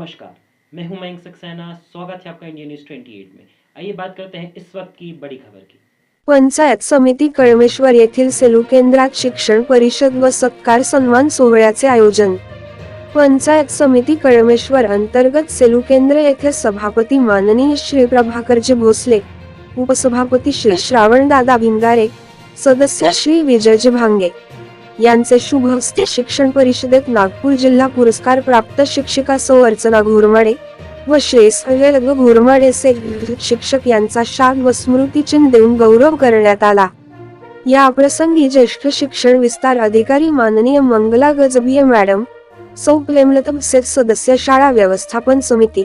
नमस्कार मैं हूं मयंक सक्सेना स्वागत है आपका इंडियन न्यूज 28 में। आइए बात करते हैं इस वक्त की बड़ी खबर की। पंचायत समिती कळमेश्वर येथील सेलू केंद्रात शिक्षण परिषद व सत्कार सन्मान सोहळ्याचे आयोजन। पंचायत समिती कळमेश्वर अंतर्गत सेलू केंद्र येथे सभापती माननीय श्री प्रभाकरजी भोसले उपसभापती श्री श्रावणदादा भिंगारे सदस्य श्री विजयजी भांगे यांचे शुभ हस्ते शिक्षण परिषदेत नागपूर जिल्हा पुरस्कार प्राप्त शिक्षिका सौ अर्चना घोरमाडे व श्रेयस सह्याद्री घोरमाडे से शिक्षक यांचा शाल व स्मृतिचिन्ह देऊन गौरव करण्यात आला. या प्रसंगी ज्येष्ठ शिक्षण विस्तार अधिकारी माननीय मंगला गजभिये मॅडम सौ प्रेमलता सदस्य शाळा व्यवस्थापन समिती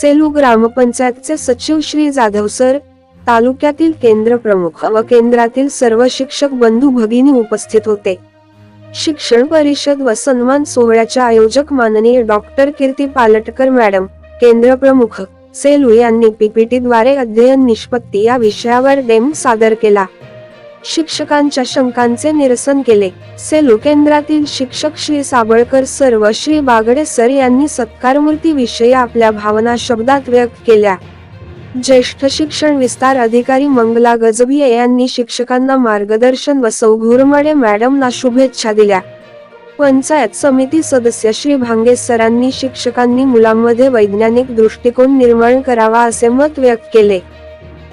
सेलू ग्रामपंचायतचे सचिव श्री जाधव सर तालुक्यातील केंद्र प्रमुख व केंद्रातील सर्व शिक्षक बंधू भगिनी उपस्थित होते. शिक्षण परिषद व सन्मान सोहळ्याच्या आयोजक माननीय डॉक्टर कीर्ती पालटकर मॅडम केंद्र प्रमुख सेलू यांनी पीपीटी द्वारे अध्ययन निष्पत्ती या विषयावर डेम सादर केला. शिक्षकांच्या शंकांचे निरसन केले. सेलू केंद्रातील शिक्षक श्री साबळकर सर व श्री बागडे सर यांनी सत्कारमूर्ती विषयी आपल्या भावना शब्दात व्यक्त केल्या. ज्येष्ठ शिक्षण विस्तार अधिकारी मंगला गजबिये यांनी शिक्षकांना मार्गदर्शन व सौ घुरमडे मॅडमना शुभेच्छा दिल्या. पंचायत समिती सदस्य श्री भांगे सरांनी शिक्षकांनी मुलांमध्ये वैज्ञानिक दृष्टिकोन निर्माण करावा असे मत व्यक्त केले.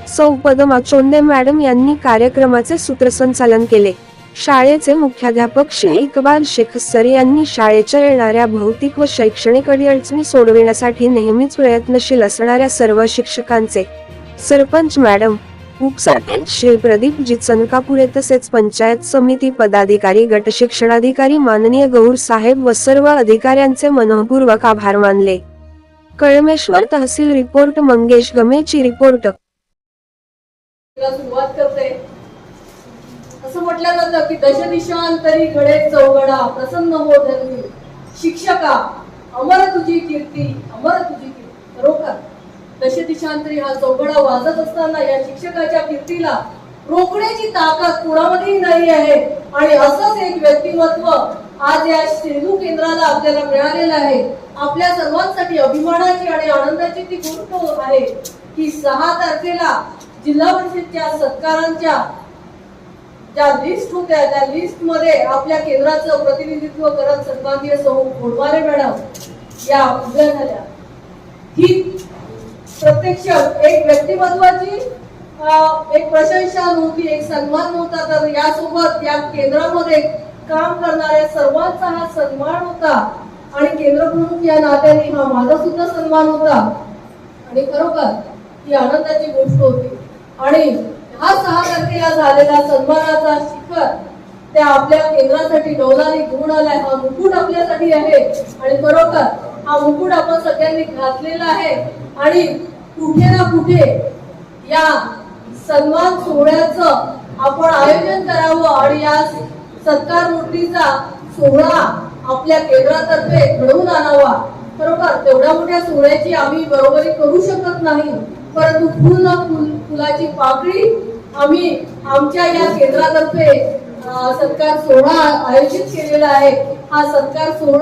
सौ पदमा चोंदे मॅडम यांनी कार्यक्रमाचे सूत्रसंचालन केले. शाळेचे मुख्याध्यापक श्री इकबाल शेख सर यांनी शाळेच्या येणाऱ्या भौतिक व शैक्षणिक अडचणी सोडविण्यासाठी नेहमीच प्रयत्नशील असणाऱ्या सर्व शिक्षकांचे सरपंच मॅडम उपसरपंच श्री प्रदीप जी चनकापुरे तसेच पंचायत समिती पदाधिकारी गट शिक्षणाधिकारी माननीय गौर साहेब व सर्व अधिकाऱ्यांचे मनपूर्वक आभार मानले. कळमेश्वर तहसील रिपोर्ट मंगेश गमेची रिपोर्ट. सुरुवात असं म्हटलं जातं की दशदिशांतरी घडे चौघडा प्रसन्न हो धर्मी शिक्षका अमर तुझी कीर्ती अमर तुझी कीर्ती. खरोखर दशदिशांतरी हा चौघडा वाजत असताना या शिक्षकाच्या कीर्तीला रोखण्याची ताकद कुणामध्येही नाही आहे. आणि असंच एक व्यक्तिमत्व आज या सेलू केंद्राला आपल्याला मिळालेलं आहे. आपल्या सर्वांसाठी अभिमानाची आणि आनंदाची ती गोष्ट आहे की सहा तारखेला जिल्हा परिषदच्या सत्कारांच्या त्या लिस्ट होत्या त्या लिस्टमध्ये आपल्या केंद्राचं प्रतिनिधित्व करत सन्माननीय सौ गोडवारे मॅडम या उभ्या झाल्या. ही प्रत्यक्ष एक व्यक्तिमत्वाची एक प्रशंसा नव्हती एक सन्मान नव्हता. तर यासोबत या केंद्रामध्ये काम करणाऱ्या सर्वांचा हा सन्मान होता. आणि केंद्र प्रमुख या नात्याने हा माझा सुद्धा सन्मान होता. आणि खरोखर ही आनंदाची गोष्ट होती. आणि हा सहा तारखेला झालेला सन्मानाचा शिखर त्या आपल्या केंद्रासाठी डोलाने घेऊन आलाय. हा मुकुट आपल्यासाठी आहे. आणि खरोखर हा मुकुट आपण सगळ्यांनी घातलेला आहे. आणि कुठे ना कुठे या सन्मान सोहळ्याचं आपण आयोजन करावं आणि या सत्कार मूर्तीचा सोहळा आपल्या केंद्रातर्फे घडवून आणावा. खरोखर तेवढ्या मोठ्या सोहळ्याची आम्ही बरोबरी करू शकत नाही. परंतु फुल ना फुल फुलाची पाकळी आम्ही आमच्या या केंद्रातर्फे सत्कार सोहळा आयोजित केलेला आहे. हा सत्कार सोहळा